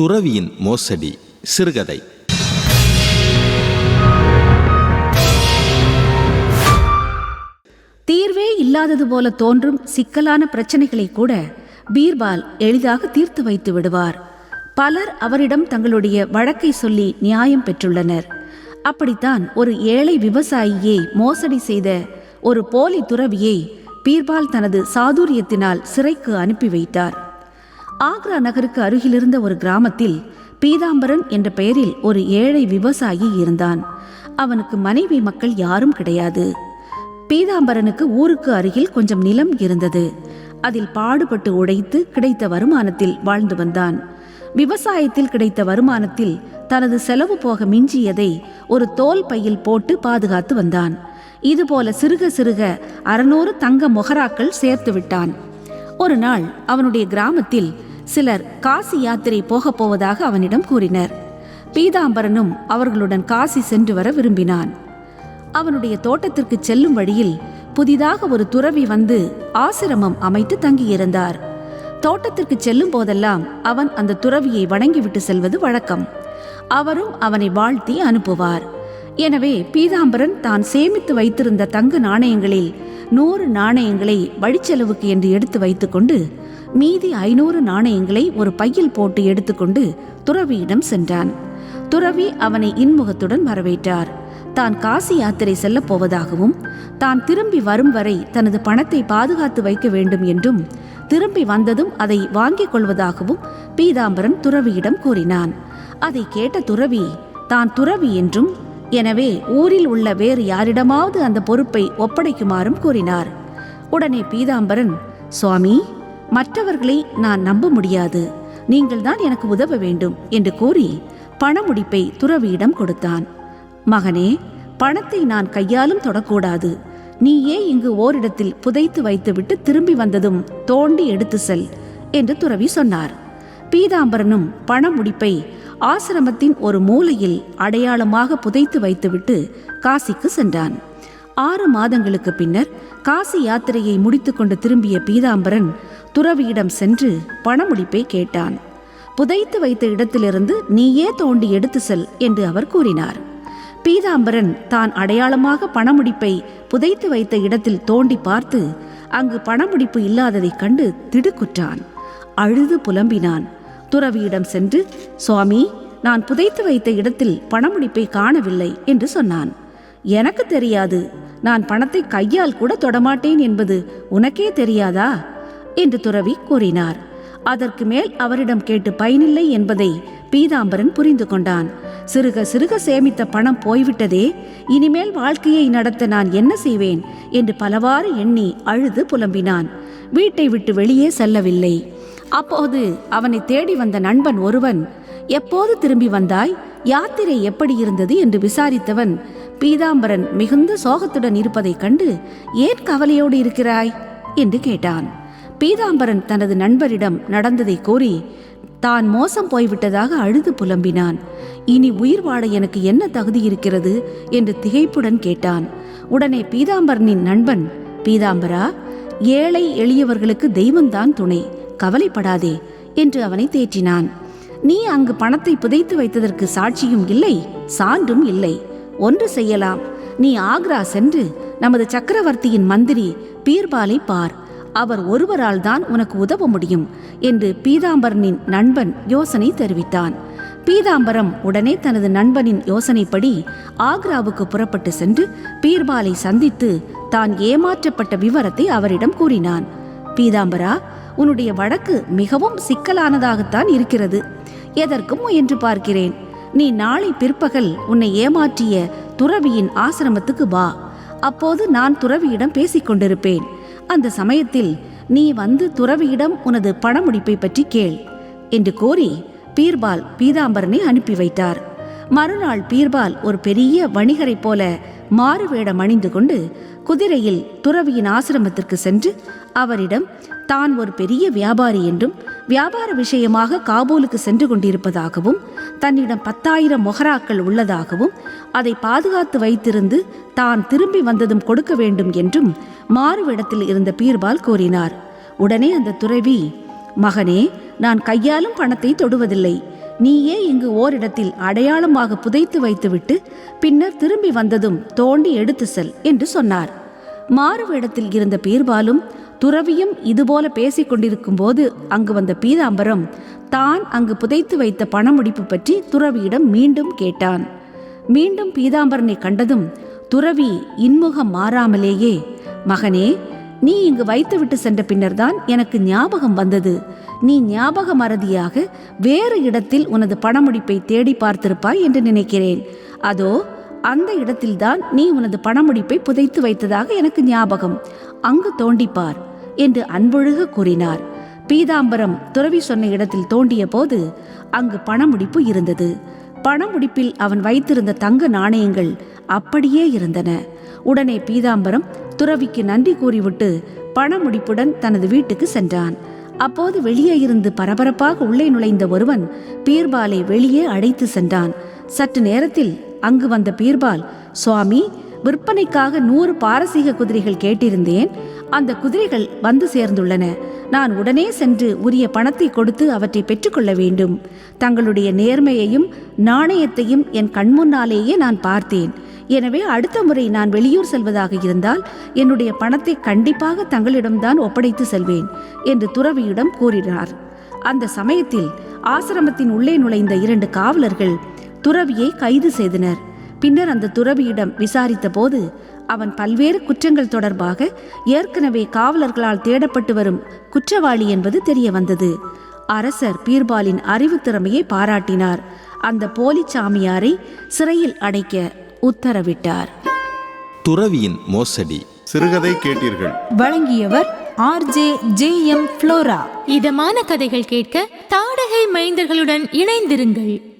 துறவியின் மோசடி சிறுகதை. தீர்வே இல்லாதது போல தோன்றும் சிக்கலான பிரச்சனைகளை கூட பீர்பால் எளிதாக தீர்த்து வைத்து விடுவார். பலர் அவரிடம் தங்களுடைய வழக்கை சொல்லி நியாயம் பெற்றுள்ளனர். அப்படித்தான் ஒரு ஏழை விவசாயியை மோசடி செய்த ஒரு போலி துறவியை பீர்பால் தனது சாதுரியத்தினால் சிறைக்கு அனுப்பி வைத்தார். ஆக்ரா நகருக்கு அருகிலிருந்த ஒரு கிராமத்தில் பீதாம்பரன் என்ற பெயரில் ஒரு ஏழை விவசாயி இருந்தான். அவனுக்கு மனைவி மக்கள் யாரும் கிடையாது. பீதாம்பரனுக்கு ஊருக்கு அருகில் கொஞ்சம் நிலம் இருந்தது. அதில் பாடுபட்டு உடைத்து கிடைத்த வருமானத்தில் வாழ்ந்து வந்தான். விவசாயத்தில் கிடைத்த வருமானத்தில் தனது செலவு போக மிஞ்சியதை ஒரு தோல் பையில் போட்டு பாதுகாத்து வந்தான். இதுபோல சிறுக சிறுக அறநூறு தங்க மொகராக்கள் சேர்த்து விட்டான். ஒரு நாள் அவனுடைய கிராமத்தில் சிலர் காசி யாத்திரை போகப் போவதாக அவனிடம் கூறினர். பீதாம்பரனும் அவர்களுடன் காசி சென்று வர விரும்பினான். அவனுடைய தோட்டத்திற்கு செல்லும் வழியில் புதிதாக ஒரு துறவி வந்து ஆசிரமம் அமைத்து தங்கியிருந்தார். தோட்டத்திற்கு செல்லும் போதெல்லாம் அவன் அந்த துறவியை வணங்கிவிட்டு செல்வது வழக்கம். அவரும் அவனை வாழ்த்தி அனுப்புவார். எனவே பீதாம்பரன் தான் சேமித்து வைத்திருந்த தங்க நாணயங்களில் நூறு நாணயங்களை வழிச்செலவுக்கு என்று எடுத்து வைத்துக்கொண்டு மீதி ஐநூறு நாணயங்களை ஒரு பையில் போட்டு எடுத்துக்கொண்டு துறவியிடம் சென்றான். துறவி அவனை இன்முகத்துடன் வரவேற்றார். தான் காசி யாத்திரை செல்லப் போவதாகவும் தான் திரும்பி வரும் வரை தனது பணத்தை பாதுகாத்து வைக்க வேண்டும் என்றும் திரும்பி வந்ததும் அதை வாங்கிக் கொள்வதாகவும் பீதாம்பரன் துறவியிடம் கூறினான். அதை கேட்ட துறவி தான் துறவி என்றும் எனவே ஊரில் உள்ள வேறு யாரிடமாவது அந்த பொறுப்பை ஒப்படைக்குமாறும் கூறினார். உடனே பீதாம்பரன் சுவாமி மற்றவர்களை நான் நம்ப முடியாது. நீங்கள்தான் எனக்கு உதவ வேண்டும் என்று கூறி பணமுடிப்பை துறவியிடம் கொடுத்தான். மகனே பணத்தை நான் கையாலும் தொடக்கூடாது. நீயே இங்கு ஓரிடத்தில் புதைத்து வைத்துவிட்டு திரும்பி வந்ததும் தோண்டி எடுத்து செல் என்று துறவி சொன்னார். பீதாம்பரனும் பணமுடிப்பை ஆசிரமத்தின் ஒரு மூலையில் அடையாளமாக புதைத்து வைத்துவிட்டு காசிக்கு சென்றான். ஆறு மாதங்களுக்கு பின்னர் காசி யாத்திரையை முடித்துக்கொண்டு திரும்பிய பீதாம்பரன் துறவியிடம் சென்று பணமுடிப்பை கேட்டான். புதைத்து வைத்த இடத்திலிருந்து நீயே தோண்டி எடுத்து செல் என்று அவர் கூறினார். பீதாம்பரன் தான் அடையாளமாக பணமுடிப்பை புதைத்து வைத்த இடத்தில் தோண்டி பார்த்து அங்கு பணமுடிப்பு இல்லாததைக் கண்டு திடுக்குற்றான். அழுது புலம்பினான். துறவியிடம் சென்று சுவாமி நான் புதைத்து வைத்த இடத்தில் பணமுடிப்பை காணவில்லை என்று சொன்னான். எனக்கு தெரியாது. நான் பணத்தை கையால் கூட தொடமாட்டேன் என்பது உனக்கே தெரியாதா? என்று துறவி கூறினார். அதற்கு மேல் அவரிடம் கேட்டு பயனில்லை என்பதை பீதாம்பரன் புரிந்து கொண்டான். சிறுக சிறுக சேமித்த பணம் போய்விட்டதே இனிமேல் வாழ்க்கையை நடத்த நான் என்ன செய்வேன்? என்று பலவாறு எண்ணி அழுது புலம்பினான். வீட்டை விட்டு வெளியே செல்லவில்லை. அப்போது அவனை தேடி வந்த நண்பன் ஒருவன் எப்போது திரும்பி வந்தாய்? யாத்திரை எப்படி இருந்தது? என்று விசாரித்தவன் பீதாம்பரன் மிகுந்த சோகத்துடன் இருப்பதைக் கண்டு ஏன் கவலையோடு இருக்கிறாய்? என்று கேட்டான். பீதாம்பரன் தனது நண்பரிடம் நடந்ததை கூறி தான் மோசம் போய்விட்டதாக அழுது புலம்பினான். இனி உயிர் வாழ எனக்கு என்ன தகுதி இருக்கிறது? என்று திகைப்புடன் கேட்டான். உடனே பீதாம்பரனின் நண்பன் பீதாம்பரா ஏழை எளியவர்களுக்கு தெய்வம்தான் துணை. கவலைப்படாதே என்று அவனை தேற்றினான். நீ அங்கு பணத்தை புதைத்து வைத்ததற்கு சாட்சியும் இல்லை சான்றும் இல்லை. ஒன்று செய்யலாம். நீ ஆக்ரா சென்று நமது சக்கரவர்த்தியின் மந்திரி பீர்பாலை பார். அவர் ஒருவரால் தான் உனக்கு உதவ முடியும் என்று பீதாம்பரனின் நண்பன் யோசனை தெரிவித்தான். பீதாம்பரம் உடனே தனது நண்பனின் யோசனைப்படி ஆக்ராவுக்கு புறப்பட்டு சென்று பீர்பாலை சந்தித்து தான் ஏமாற்றப்பட்ட விவரத்தை அவரிடம் கூறினான். பீதாம்பரா உன்னுடைய வழக்கு மிகவும் சிக்கலானதாகத்தான் இருக்கிறது. எதற்கும் முயன்று பார்க்கிறேன்? நீ நாளை பிற்பகல் உன்னை ஏமாற்றிய துறவியின் ஆசிரமத்துக்கு வா. அப்போது நான் துறவியிடம் பேசிக் கொண்டிருப்பேன் அந்த சமயத்தில் நீ வந்து துறவியிடம் உனது பணமுடிப்பை பற்றி கேள் என்று கோரி பீர்பால் பீதாம்பரனை அனுப்பி வைத்தார். மறுநாள் பீர்பால் ஒரு பெரிய வணிகரைப் போல மாறு வேடம் அணிந்து கொண்டு குதிரையில் துறவியின் ஆசிரமத்திற்கு சென்று அவரிடம் தான் ஒரு பெரிய வியாபாரி என்றும் வியாபார விஷயமாக காபூலுக்கு சென்று கொண்டிருப்பதாகவும் தன்னிடம் பத்தாயிரம் மொஹராக்கள் உள்ளதாகவும் அதை பாதுகாத்து வைத்திருந்து தான் திரும்பி வந்ததும் கொடுக்க வேண்டும் என்றும் மாறுவிடத்தில் இருந்த பீர்பால் கூறினார். உடனே அந்த துறவி மகனே நான் கையாலும் பணத்தை தொடுவதில்லை. நீயே இங்கு ஓரிடத்தில் அடையாளமாக புதைத்து வைத்துவிட்டு பின்னர் திரும்பி வந்ததும் தோண்டி எடுத்து செல் என்று சொன்னார். மாறுவேடத்தில் இருந்த பீர்பாலும் துறவியும் இதுபோல பேசிக் கொண்டிருக்கும் போது அங்கு வந்த பீதாம்பரம் தான் அங்கு புதைத்து வைத்த பணமுடிப்பு பற்றி துறவியிடம் மீண்டும் கேட்டான். மீண்டும் பீதாம்பரனை கண்டதும் துறவி இன்முகம் மாறாமலேயே மகனே நீ இங்கு வைத்துவிட்டு சென்ற பின்னர்தான் எனக்கு ஞாபகம் வந்தது. நீ ஞாபக மறதியாக வேறு இடத்தில் உனது பணமுடிப்பை தேடி பார்த்திருப்பாய் என்று நினைக்கிறேன். அதோ அந்த இடத்தில்தான் நீ உனது பணமுடிப்பை புதைத்து வைத்ததாக எனக்கு ஞாபகம். அங்கு தோண்டிப்பார் என்று அன்பொழுக கூறினார். பீதாம்பரம் துறவி சொன்ன இடத்தில் தோண்டிய போது அங்கு பணமுடிப்பு இருந்தது. பணமுடிப்பில் அவன் வைத்திருந்த தங்க நாணயங்கள் அப்படியே இருந்தன. உடனே பீதாம்பரம் துறவிக்கு நன்றி கூறிவிட்டு பணமுடிப்புடன் தனது வீட்டுக்கு சென்றான். அப்போது வெளியே இருந்து பரபரப்பாக உள்ளே நுழைந்த ஒருவன் பீர்பாலை வெளியே அழைத்து சென்றான். சற்று நேரத்தில் அங்கு வந்த பீர்பால் சுவாமி விற்பனைக்காக நூறு பாரசீக குதிரைகள் கேட்டிருந்தேன். அந்த குதிரைகள் வந்து சேர்ந்துள்ளன. நான் உடனே சென்று உரிய பணத்தை கொடுத்து அவற்றை பெற்றுக்கொள்ள வேண்டும். தங்களுடைய நேர்மையையும் நாணயத்தையும் என் கண்முன்னாலேயே நான் பார்த்தேன். எனவே அடுத்த முறை நான் வெளியூர் செல்வதாக இருந்தால் என்னுடைய பணத்தை கண்டிப்பாக தங்களிடம்தான் ஒப்படைத்து செல்வேன் என்று துறவியிடம் கூறினார். அந்த சமயத்தில் ஆசிரமத்தின் உள்ளே நுழைந்த இரண்டு காவலர்கள் துறவியை கைது செய்தனர். பின்னர் அந்த துறவியிடம் விசாரித்த போது அவன் பல்வேறு குற்றங்கள் தொடர்பாக ஏற்கனவே காவலர்களால் தேடப்பட்டு வரும் குற்றவாளி என்பது தெரிய வந்தது அரசர் பீர்பாலின் அறிவு திறமையை பாராட்டினார். அந்த போலி சாமியாரை சிறையில் அடைக்க உத்தரவிட்டார். துறவியின் மோசடி. சிறுகதை கேட்டீர்கள். வழங்கியவர் ஆர்ஜே ஜே எம் ஃப்ளோரா. இதமான கதைகள் கேட்க தாடகை மைந்தர்களுடன் இணைந்திருங்கள்.